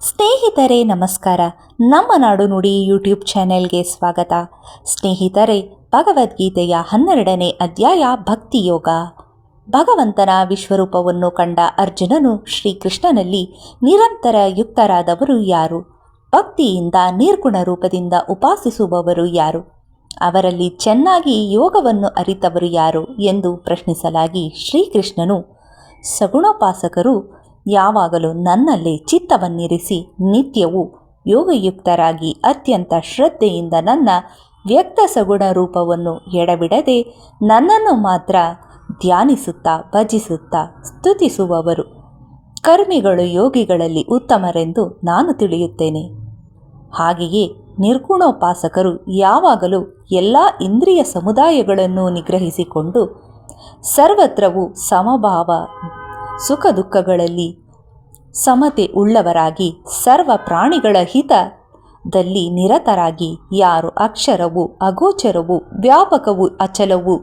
ಸ್ನೇಹಿತರೆ, ನಮಸ್ಕಾರ. ನಮ್ಮ ನಾಡು ನುಡಿ ಯೂಟ್ಯೂಬ್ ಚಾನೆಲ್ಗೆ ಸ್ವಾಗತ. ಸ್ನೇಹಿತರೆ, ಭಗವದ್ಗೀತೆಯ ಹನ್ನೆರಡನೇ ಅಧ್ಯಾಯ ಭಕ್ತಿಯೋಗ ಭಗವಂತನ ವಿಶ್ವರೂಪವನ್ನು ಕಂಡ ಅರ್ಜುನನು ಶ್ರೀಕೃಷ್ಣನಲ್ಲಿ ನಿರಂತರ ಯುಕ್ತರಾದವರು ಯಾರು? ಭಕ್ತಿಯಿಂದ ನಿರ್ಗುಣ ರೂಪದಿಂದ ಉಪಾಸಿಸುವವರು ಯಾರು? ಅವರಲ್ಲಿ ಚೆನ್ನಾಗಿ ಯೋಗವನ್ನು ಅರಿತವರು ಯಾರು? ಎಂದು ಪ್ರಶ್ನಿಸಲಾಗಿ ಶ್ರೀಕೃಷ್ಣನು ಸಗುಣೋಪಾಸಕರು ಯಾವಾಗಲೂ ನನ್ನಲ್ಲಿ ಚಿತ್ತವನ್ನಿರಿಸಿ ನಿತ್ಯವೂ ಯೋಗಯುಕ್ತರಾಗಿ ಅತ್ಯಂತ ಶ್ರದ್ಧೆಯಿಂದ ನನ್ನ ವ್ಯಕ್ತ ಸಗುಣ ರೂಪವನ್ನು ಎಡಬಿಡದೆ ನನ್ನನ್ನು ಮಾತ್ರ ಧ್ಯಾನಿಸುತ್ತಾ ಭಜಿಸುತ್ತಾ ಸ್ತುತಿಸುವವರು. ಕರ್ಮಿಗಳು ಯೋಗಿಗಳಲ್ಲಿ ಉತ್ತಮರೆಂದು ನಾನು ತಿಳಿಯುತ್ತೇನೆ. ಹಾಗೆಯೇ ನಿರ್ಗುಣೋಪಾಸಕರು ಯಾವಾಗಲೂ ಎಲ್ಲ ಇಂದ್ರಿಯ ಸಮುದಾಯಗಳನ್ನು ನಿಗ್ರಹಿಸಿಕೊಂಡು ಸರ್ವತ್ರವೂ ಸಮಭಾವ ಸುಖ ದುಃಖಗಳಲ್ಲಿ ಸಮತೆ ಉಳ್ಳವರಾಗಿ ಸರ್ವ ಪ್ರಾಣಿಗಳ ಹಿತದಲ್ಲಿ ನಿರತರಾಗಿ ಯಾರು ಅಕ್ಷರವು, ಅಗೋಚರವು, ವ್ಯಾಪಕವು, ಅಚಲವು,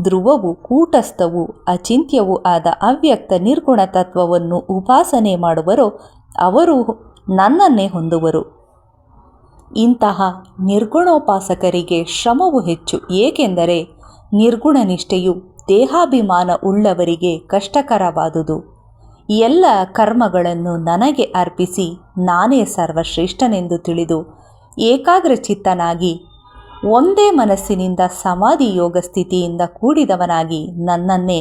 ಧ್ರುವವು, ಕೂಟಸ್ಥವು, ಅಚಿಂತ್ಯವೂ ಆದ ಅವ್ಯಕ್ತ ನಿರ್ಗುಣ ತತ್ವವನ್ನು ಉಪಾಸನೆ ಮಾಡುವರೋ ಅವರು ನನ್ನನ್ನೇ ಹೊಂದುವರು. ಇಂತಹ ನಿರ್ಗುಣೋಪಾಸಕರಿಗೆ ಶ್ರಮವು ಹೆಚ್ಚು, ಏಕೆಂದರೆ ನಿರ್ಗುಣ ನಿಷ್ಠೆಯು ದೇಹಾಭಿಮಾನ ಉಳ್ಳವರಿಗೆ ಕಷ್ಟಕರವಾದುದು. ಎಲ್ಲ ಕರ್ಮಗಳನ್ನು ನನಗೆ ಅರ್ಪಿಸಿ ನಾನೇ ಸರ್ವಶ್ರೇಷ್ಠನೆಂದು ತಿಳಿದು ಏಕಾಗ್ರಚಿತ್ತನಾಗಿ ಒಂದೇ ಮನಸ್ಸಿನಿಂದ ಸಮಾಧಿ ಯೋಗ ಸ್ಥಿತಿಯಿಂದ ಕೂಡಿದವನಾಗಿ ನನ್ನನ್ನೇ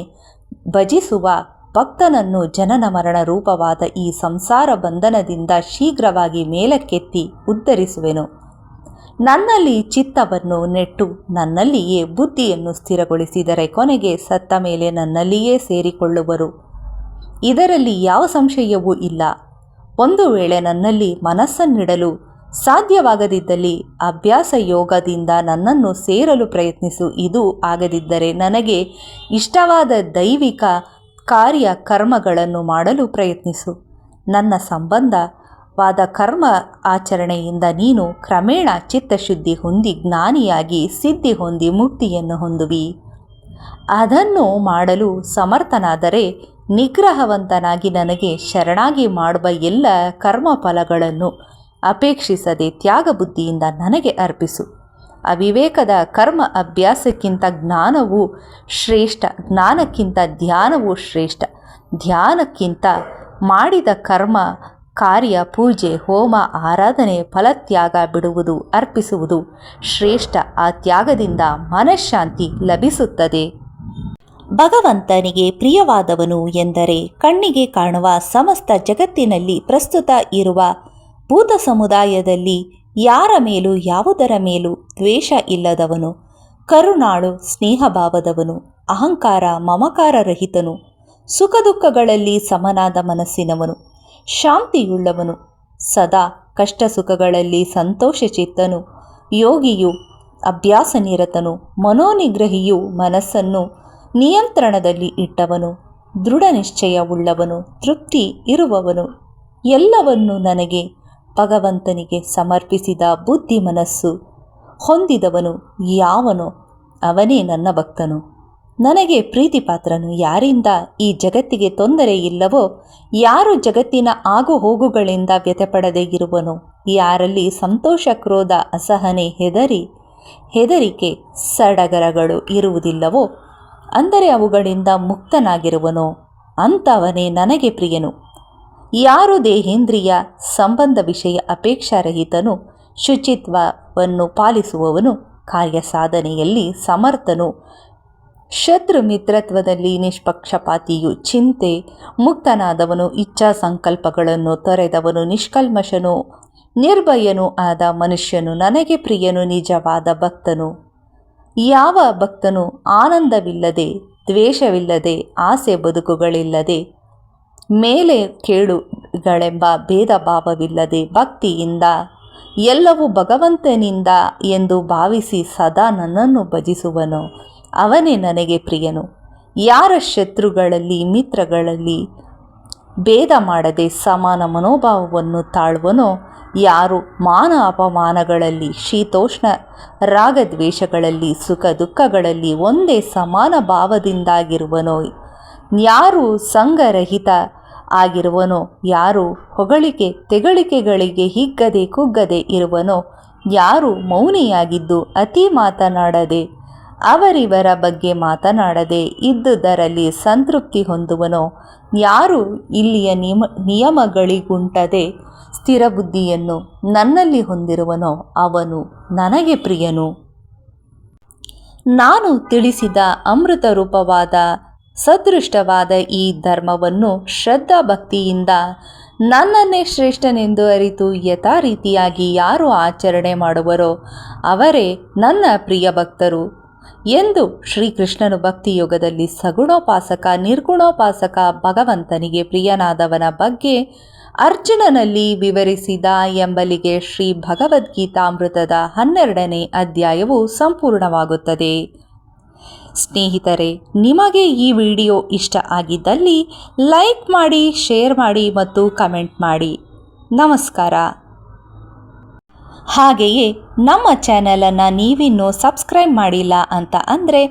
ಭಜಿಸುವ ಭಕ್ತನನ್ನು ಜನನ ಮರಣ ರೂಪವಾದ ಈ ಸಂಸಾರ ಬಂಧನದಿಂದ ಶೀಘ್ರವಾಗಿ ಮೇಲಕ್ಕೆತ್ತಿ ಉದ್ಧರಿಸುವೆನು. ನನ್ನಲ್ಲಿ ಚಿತ್ತವನ್ನು ನೆಟ್ಟು ನನ್ನಲ್ಲಿಯೇ ಬುದ್ಧಿಯನ್ನು ಸ್ಥಿರಗೊಳಿಸಿದರೆ ಕೊನೆಗೆ ಸತ್ತ ಮೇಲೆ ನನ್ನಲ್ಲಿಯೇ ಸೇರಿಕೊಳ್ಳುವರು. ಇದರಲ್ಲಿ ಯಾವ ಸಂಶಯವೂ ಇಲ್ಲ. ಒಂದು ವೇಳೆ ನನ್ನಲ್ಲಿ ಮನಸ್ಸನ್ನಿಡಲು ಸಾಧ್ಯವಾಗದಿದ್ದಲ್ಲಿ ಅಭ್ಯಾಸ ಯೋಗದಿಂದ ನನ್ನನ್ನು ಸೇರಲು ಪ್ರಯತ್ನಿಸು. ಇದು ಆಗದಿದ್ದರೆ ನನಗೆ ಇಷ್ಟವಾದ ದೈವಿಕ ಕಾರ್ಯ ಕರ್ಮಗಳನ್ನು ಮಾಡಲು ಪ್ರಯತ್ನಿಸು. ನನ್ನ ಸಂಬಂಧವಾದ ಕರ್ಮ ಆಚರಣೆಯಿಂದ ನೀನು ಕ್ರಮೇಣ ಚಿತ್ತಶುದ್ಧಿ ಹೊಂದಿ ಜ್ಞಾನಿಯಾಗಿ ಸಿದ್ಧಿ ಹೊಂದಿ ಮುಕ್ತಿಯನ್ನು ಹೊಂದುವಿ. ಅದನ್ನು ಮಾಡಲು ಸಮರ್ಥನಾದರೆ ನಿಗ್ರಹವಂತನಾಗಿ ನನಗೆ ಶರಣಾಗಿ ಮಾಡುವ ಎಲ್ಲ ಕರ್ಮ ಫಲಗಳನ್ನು ಅಪೇಕ್ಷಿಸದೆ ತ್ಯಾಗ ಬುದ್ಧಿಯಿಂದ ನನಗೆ ಅರ್ಪಿಸು. ಅವಿವೇಕದ ಕರ್ಮ ಅಭ್ಯಾಸಕ್ಕಿಂತ ಜ್ಞಾನವು ಶ್ರೇಷ್ಠ, ಜ್ಞಾನಕ್ಕಿಂತ ಧ್ಯಾನವು ಶ್ರೇಷ್ಠ, ಧ್ಯಾನಕ್ಕಿಂತ ಮಾಡಿದ ಕರ್ಮ ಕಾರ್ಯ, ಪೂಜೆ, ಹೋಮ, ಆರಾಧನೆ, ಫಲತ್ಯಾಗ ಬಿಡುವುದು, ಅರ್ಪಿಸುವುದು ಶ್ರೇಷ್ಠ. ಆ ತ್ಯಾಗದಿಂದ ಮನಃಶಾಂತಿ ಲಭಿಸುತ್ತದೆ. ಭಗವಂತನಿಗೆ ಪ್ರಿಯವಾದವನು ಎಂದರೆ ಕಣ್ಣಿಗೆ ಕಾಣುವ ಸಮಸ್ತ ಜಗತ್ತಿನಲ್ಲಿ ಪ್ರಸ್ತುತ ಇರುವ ಭೂತ ಸಮುದಾಯದಲ್ಲಿ ಯಾರ ಮೇಲೂ, ಯಾವುದರ ಮೇಲೂ ದ್ವೇಷ ಇಲ್ಲದವನು. ಕರುಣಾಳು, ಸ್ನೇಹಭಾವದವನು. ಅಹಂಕಾರ ಮಮಕಾರ ರಹಿತನು ಸುಖ ದುಃಖಗಳಲ್ಲಿ ಸಮನಾದ ಮನಸ್ಸಿನವನು. ಶಾಂತಿಯುಳ್ಳವನು. ಸದಾ ಕಷ್ಟ ಸುಖಗಳಲ್ಲಿ ಸಂತೋಷಚಿತ್ತನು. ಯೋಗಿಯು ಅಭ್ಯಾಸ ನಿರತನು ಮನೋನಿಗ್ರಹಿಯು ಮನಸ್ಸನ್ನು ನಿಯಂತ್ರಣದಲ್ಲಿ ಇಟ್ಟವನು. ದೃಢ ನಿಶ್ಚಯವುಳ್ಳವನು ತೃಪ್ತಿ ಇರುವವನು. ಎಲ್ಲವನ್ನು ನನಗೆ, ಭಗವಂತನಿಗೆ ಸಮರ್ಪಿಸಿದ ಬುದ್ಧಿ ಮನಸ್ಸು ಹೊಂದಿದವನು ಯಾವನೋ? ಅವನೇ ನನ್ನ ಭಕ್ತನು. ನನಗೆ ಪ್ರೀತಿಪಾತ್ರನು ಯಾರಿಂದ ಈ ಜಗತ್ತಿಗೆ ತೊಂದರೆ ಇಲ್ಲವೋ, ಯಾರು ಜಗತ್ತಿನ ಆಗು ಹೋಗುಗಳಿಂದ ವ್ಯಥಪಡದೆ ಇರುವನೋ? ಯಾರಲ್ಲಿ ಸಂತೋಷ, ಕ್ರೋಧ, ಅಸಹನೆ ಹೆದರಿ, ಹೆದರಿಕೆ, ಸಡಗರಗಳು ಇರುವುದಿಲ್ಲವೋ, ಅಂದರೆ ಅವುಗಳಿಂದ ಮುಕ್ತನಾಗಿರುವನೋ. ಅಂಥವನೇ ನನಗೆ ಪ್ರಿಯನು. ಯಾರು ದೇಹೇಂದ್ರಿಯ ಸಂಬಂಧ ವಿಷಯ ಅಪೇಕ್ಷಾರಹಿತನು, ಶುಚಿತ್ವವನ್ನು ಪಾಲಿಸುವವನು ಕಾರ್ಯ ಸಾಧನೆಯಲ್ಲಿ ಸಮರ್ಥನು ಶತ್ರು ಮಿತ್ರತ್ವದಲ್ಲಿ ನಿಷ್ಪಕ್ಷಪಾತಿಯು ಚಿಂತೆ, ಮುಕ್ತನಾದವನು ಇಚ್ಛಾ ಸಂಕಲ್ಪಗಳನ್ನು ತೊರೆದವನು ನಿಷ್ಕಲ್ಮಶನು, ನಿರ್ಭಯನೂ ಆದ ಮನುಷ್ಯನು ನನಗೆ ಪ್ರಿಯನು, ನಿಜವಾದ ಭಕ್ತನು. ಯಾವ ಭಕ್ತನು ಆನಂದವಿಲ್ಲದೆ, ದ್ವೇಷವಿಲ್ಲದೆ, ಆಸೆ ಬದುಕುಗಳಿಲ್ಲದೆ, ಮೇಲೆ ಕೇಳುಗಳೆಂಬ ಭೇದ ಭಾವವಿಲ್ಲದೆ ಭಕ್ತಿಯಿಂದ ಎಲ್ಲವೂ ಭಗವಂತನಿಂದ ಎಂದು ಭಾವಿಸಿ ಸದಾ ನನ್ನನ್ನು ಭಜಿಸುವನು. ಅವನೇ ನನಗೆ ಪ್ರಿಯನು. ಯಾರ ಶತ್ರುಗಳಲ್ಲಿ, ಮಿತ್ರಗಳಲ್ಲಿ ಭೇದ ಮಾಡದೆ ಸಮಾನ ಮನೋಭಾವವನ್ನು ತಾಳುವನೋ, ಯಾರು ಮಾನ ಅಪಮಾನಗಳಲ್ಲಿ, ಶೀತೋಷ್ಣ ರಾಗದ್ವೇಷಗಳಲ್ಲಿ, ಸುಖ ದುಃಖಗಳಲ್ಲಿ ಒಂದೇ ಸಮಾನ ಭಾವದಿಂದಾಗಿರುವನೋ, ಯಾರು ಸಂಘರಹಿತ ಆಗಿರುವನೋ, ಯಾರು ಹೊಗಳಿಕೆ, ತೆಗಳಿಕೆಗಳಿಗೆ ಹಿಗ್ಗದೆ ಕುಗ್ಗದೆ ಇರುವನೋ, ಯಾರು ಮೌನಿಯಾಗಿದ್ದು ಅತಿ ಮಾತನಾಡದೆ ಅವರಿವರ ಬಗ್ಗೆ ಮಾತನಾಡದೆ ಇದ್ದುದರಲ್ಲಿ ಸಂತೃಪ್ತಿ ಹೊಂದುವನೋ? ಯಾರು ಇಲ್ಲಿಯ ನಿಯಮ ನಿಯಮಗಳಿಗುಂಟದೆ ಸ್ಥಿರ ಬುದ್ಧಿಯನ್ನು ನನ್ನಲ್ಲಿ ಹೊಂದಿರುವನೋ? ಅವನು ನನಗೆ ಪ್ರಿಯನು. ನಾನು ತಿಳಿಸಿದ ಅಮೃತ ರೂಪವಾದ ಸದೃಷ್ಟವಾದ ಈ ಧರ್ಮವನ್ನು ಶ್ರದ್ಧಾ ಭಕ್ತಿಯಿಂದ ನನ್ನನ್ನೇ ಶ್ರೇಷ್ಠನೆಂದು ಅರಿತು ಯಥಾ ರೀತಿಯಾಗಿ ಯಾರು ಆಚರಣೆ ಮಾಡುವರೋ, ಅವರೇ ನನ್ನ ಪ್ರಿಯ ಭಕ್ತರು. ಎಂದು ಶ್ರೀಕೃಷ್ಣನು ಭಕ್ತಿಯೋಗದಲ್ಲಿ ಸಗುಣೋಪಾಸಕ, ನಿರ್ಗುಣೋಪಾಸಕ ಭಗವಂತನಿಗೆ ಪ್ರಿಯನಾದವನ ಬಗ್ಗೆ ಅರ್ಜುನನಲ್ಲಿ ವಿವರಿಸಿದ ಎಂಬಲಿಗೆ ಶ್ರೀ ಭಗವದ್ಗೀತಾಮೃತದ ಹನ್ನೆರಡನೇ ಅಧ್ಯಾಯವು ಸಂಪೂರ್ಣವಾಗುತ್ತದೆ. ಸ್ನೇಹಿತರೆ, ನಿಮಗೆ ಈ ವಿಡಿಯೋ ಇಷ್ಟ ಆಗಿದ್ದಲ್ಲಿ ಲೈಕ್ ಮಾಡಿ, ಶೇರ್ ಮಾಡಿ ಮತ್ತು ಕಮೆಂಟ್ ಮಾಡಿ. ನಮಸ್ಕಾರ. ಹಾಗೆಯೇ ನಮ್ಮ ಚಾನೆಲನ್ನು ನೀವಿನ್ನೂ ಸಬ್ಸ್ಕ್ರೈಬ್ ಮಾಡಿಲ್ಲ ಅಂತ ಅಂದರೆ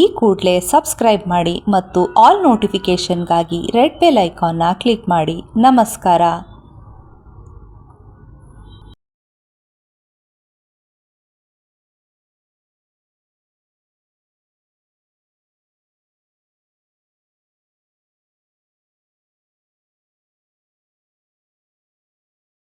ಈ ಕೂಡಲೇ ಸಬ್ಸ್ಕ್ರೈಬ್ ಮಾಡಿ ಮತ್ತು ಆಲ್ ನೋಟಿಫಿಕೇಷನ್ಗಾಗಿ ರೆಡ್ ಬೆಲ್ ಐಕಾನ್ನ ಕ್ಲಿಕ್ ಮಾಡಿ. ನಮಸ್ಕಾರ.